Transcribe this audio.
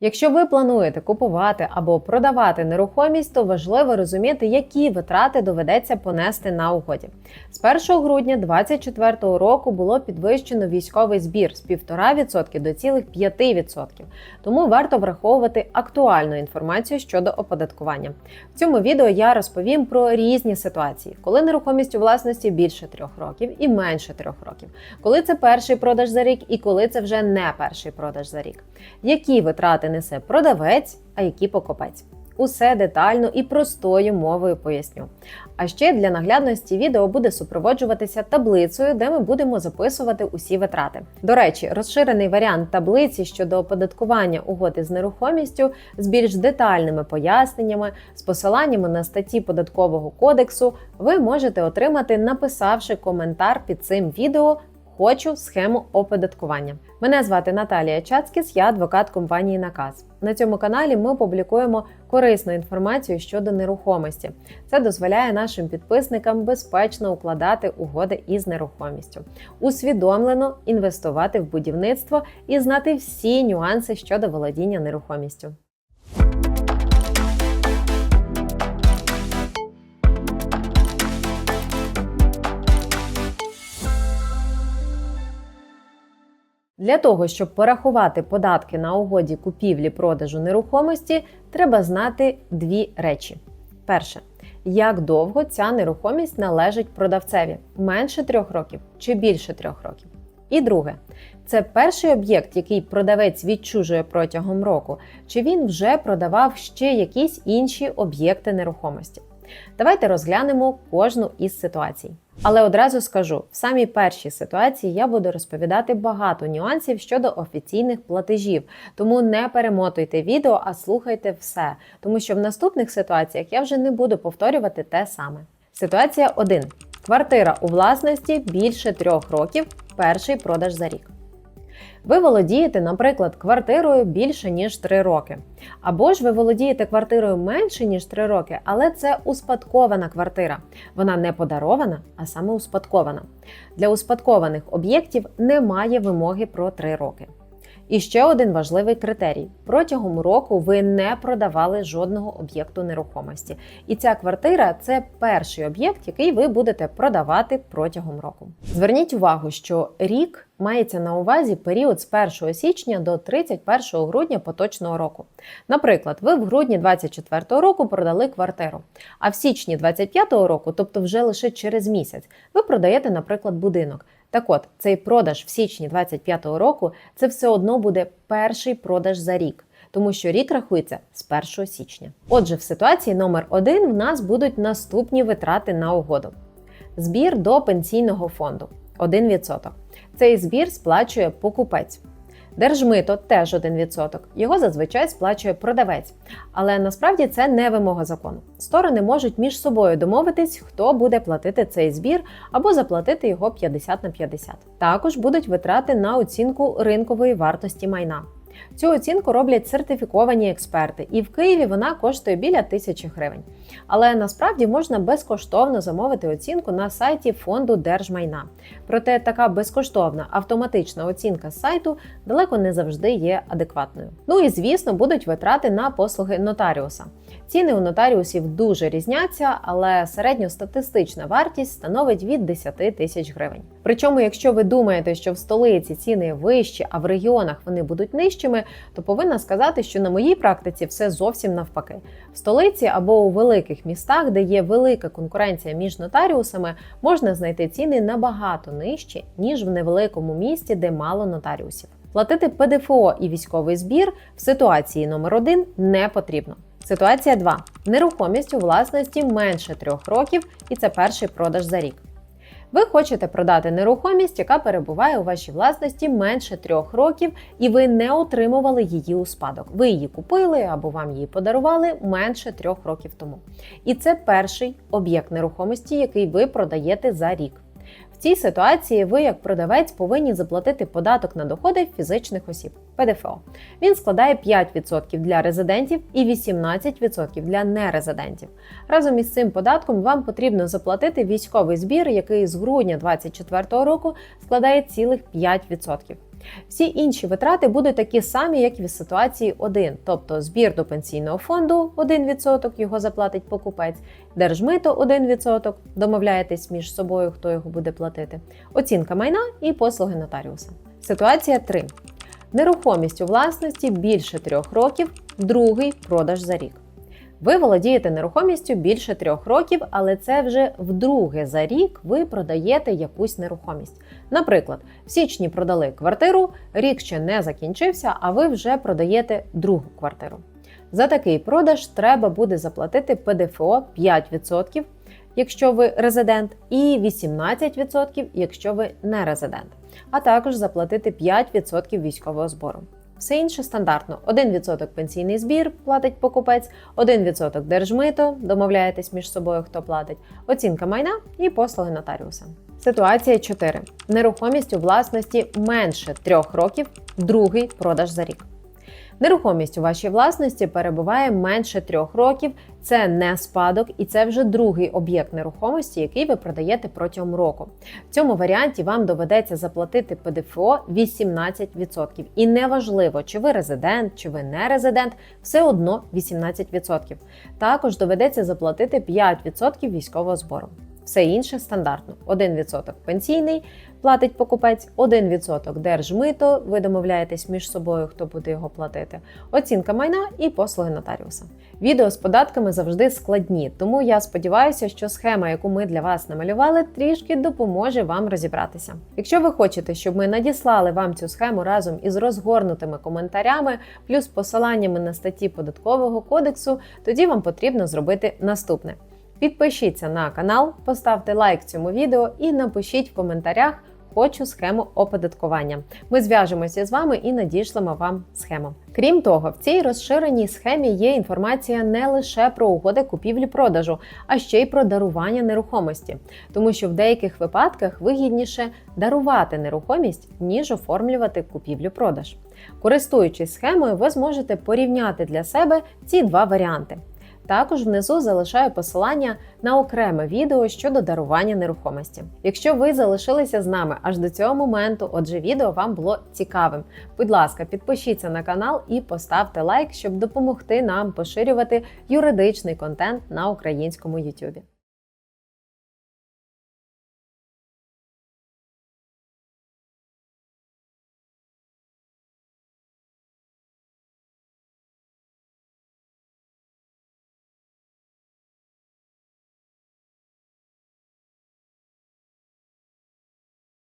Якщо ви плануєте купувати або продавати нерухомість, то важливо розуміти, які витрати доведеться понести на угоді. З 1 грудня 2024 року було підвищено військовий збір з 1,5% до цілих 5%. Тому варто враховувати актуальну інформацію щодо оподаткування. В цьому відео я розповім про різні ситуації, коли нерухомість у власності більше трьох років і менше трьох років, коли це перший продаж за рік і коли це вже не перший продаж за рік. Які витрати несе продавець, а які покупець. Усе детально і простою мовою поясню. А ще для наглядності відео буде супроводжуватися таблицею, де ми будемо записувати усі витрати. До речі, розширений варіант таблиці щодо оподаткування угоди з нерухомістю з більш детальними поясненнями, з посиланнями на статті податкового кодексу ви можете отримати, написавши коментар під цим відео. Хочу схему оподаткування. Мене звати Наталія Чацкіс, я адвокат компанії Наказ. На цьому каналі ми публікуємо корисну інформацію щодо нерухомості. Це дозволяє нашим підписникам безпечно укладати угоди із нерухомістю, усвідомлено інвестувати в будівництво і знати всі нюанси щодо володіння нерухомістю. Для того, щоб порахувати податки на угоді купівлі-продажу нерухомості, треба знати дві речі. Перше, як довго ця нерухомість належить продавцеві менше трьох років чи більше трьох років. І друге, це перший об'єкт, який продавець відчужує протягом року, чи він вже продавав ще якісь інші об'єкти нерухомості. Давайте розглянемо кожну із ситуацій. Але одразу скажу: в самій першій ситуації я буду розповідати багато нюансів щодо офіційних платежів, тому не перемотуйте відео, а слухайте все, тому що в наступних ситуаціях я вже не буду повторювати те саме. Ситуація 1. Квартира у власності більше трьох років. Перший продаж за рік. Ви володієте, наприклад, квартирою більше ніж 3 роки. Або ж ви володієте квартирою менше ніж 3 роки, але це успадкована квартира. Вона не подарована, а саме успадкована. Для успадкованих об'єктів немає вимоги про 3 роки. І ще один важливий критерій: протягом року ви не продавали жодного об'єкту нерухомості. І ця квартира це перший об'єкт, який ви будете продавати протягом року. Зверніть увагу, що рік мається на увазі період з 1 січня до 31 грудня поточного року. Наприклад, ви в грудні 2024 року продали квартиру, а в січні 2025 року, тобто вже лише через місяць, ви продаєте, наприклад, будинок. Так от, цей продаж в січні 2025 року це все одно буде перший продаж за рік, тому що рік рахується з 1 січня. Отже, в ситуації номер 1 в нас будуть наступні витрати на угоду: збір до пенсійного фонду 1%. Цей збір сплачує покупець. Держмито теж 1%. Його зазвичай сплачує продавець. Але насправді це не вимога закону. Сторони можуть між собою домовитись, хто буде платити цей збір або заплатити його 50 на 50. Також будуть витрати на оцінку ринкової вартості майна. Цю оцінку роблять сертифіковані експерти, і в Києві вона коштує біля тисячі гривень. Але насправді можна безкоштовно замовити оцінку на сайті фонду держмайна. Проте така безкоштовна автоматична оцінка з сайту далеко не завжди є адекватною. Ну і звісно, будуть витрати на послуги нотаріуса. Ціни у нотаріусів дуже різняться, але середньостатистична вартість становить від 10 тисяч гривень. Причому, якщо ви думаєте, що в столиці ціни вищі, а в регіонах вони будуть нижчими, то повинна сказати, що на моїй практиці все зовсім навпаки. В столиці або у великих містах, де є велика конкуренція між нотаріусами, можна знайти ціни набагато нижчі, ніж в невеликому місті, де мало нотаріусів. Платити ПДФО і військовий збір в ситуації номер 1 не потрібно. Ситуація 2. Нерухомість у власності менше трьох років, і це перший продаж за рік. Ви хочете продати нерухомість, яка перебуває у вашій власності менше трьох років, і ви не отримували її у спадок. Ви її купили або вам її подарували менше трьох років тому. І це перший об'єкт нерухомості, який ви продаєте за рік. В цій ситуації ви, як продавець, повинні заплатити податок на доходи фізичних осіб ПДФО. Він складає 5% для резидентів і 18% для нерезидентів. Разом із цим податком вам потрібно заплатити військовий збір, який з грудня 2024 року складає цілих 5%. Всі інші витрати будуть такі самі, як і в ситуації 1, тобто збір до пенсійного фонду 1%, його заплатить покупець, держмито 1%, домовляєтесь між собою, хто його буде платити, оцінка майна і послуги нотаріуса. Ситуація 3. Нерухомість у власності більше трьох років, другий продаж за рік. Ви володієте нерухомістю більше трьох років, але це вже вдруге за рік ви продаєте якусь нерухомість. Наприклад, в січні продали квартиру, рік ще не закінчився, а ви вже продаєте другу квартиру. За такий продаж треба буде заплатити ПДФО 5%, якщо ви резидент, і 18%, якщо ви не резидент, а також заплатити 5% військового збору. Все інше стандартно: 1% пенсійний збір платить покупець, 1% держмито, домовляєтесь між собою, хто платить, оцінка майна і послуги нотаріуса. Ситуація 4. Нерухомість у власності менше 3 років, другий продаж за рік. Нерухомість у вашій власності перебуває менше трьох років. Це не спадок, і це вже другий об'єкт нерухомості, який ви продаєте протягом року. В цьому варіанті вам доведеться заплатити ПДФО 18%. І неважливо, чи ви резидент, чи ви не резидент, все одно 18%. Також доведеться заплатити 5% військового збору. Все інше стандартно: 1% пенсійний платить покупець, 1% держмито. Ви домовляєтесь між собою, хто буде його платити. Оцінка майна і послуги нотаріуса. Відео з податками завжди складні, тому я сподіваюся, що схема, яку ми для вас намалювали, трішки допоможе вам розібратися. Якщо ви хочете, щоб ми надіслали вам цю схему разом із розгорнутими коментарями, плюс посиланнями на статті податкового кодексу, тоді вам потрібно зробити наступне. Підпишіться на канал, поставте лайк цьому відео і напишіть в коментарях хочу схему оподаткування. Ми зв'яжемося з вами і надішлемо вам схему. Крім того, в цій розширеній схемі є інформація не лише про угоди купівлі-продажу, а ще й про дарування нерухомості, тому що в деяких випадках вигідніше дарувати нерухомість, ніж оформлювати купівлю-продаж. Користуючись схемою, ви зможете порівняти для себе ці два варіанти. Також внизу залишаю посилання на окреме відео щодо дарування нерухомості. Якщо ви залишилися з нами аж до цього моменту, отже, відео вам було цікавим. Будь ласка, підпишіться на канал і поставте лайк, щоб допомогти нам поширювати юридичний контент на українському YouTube.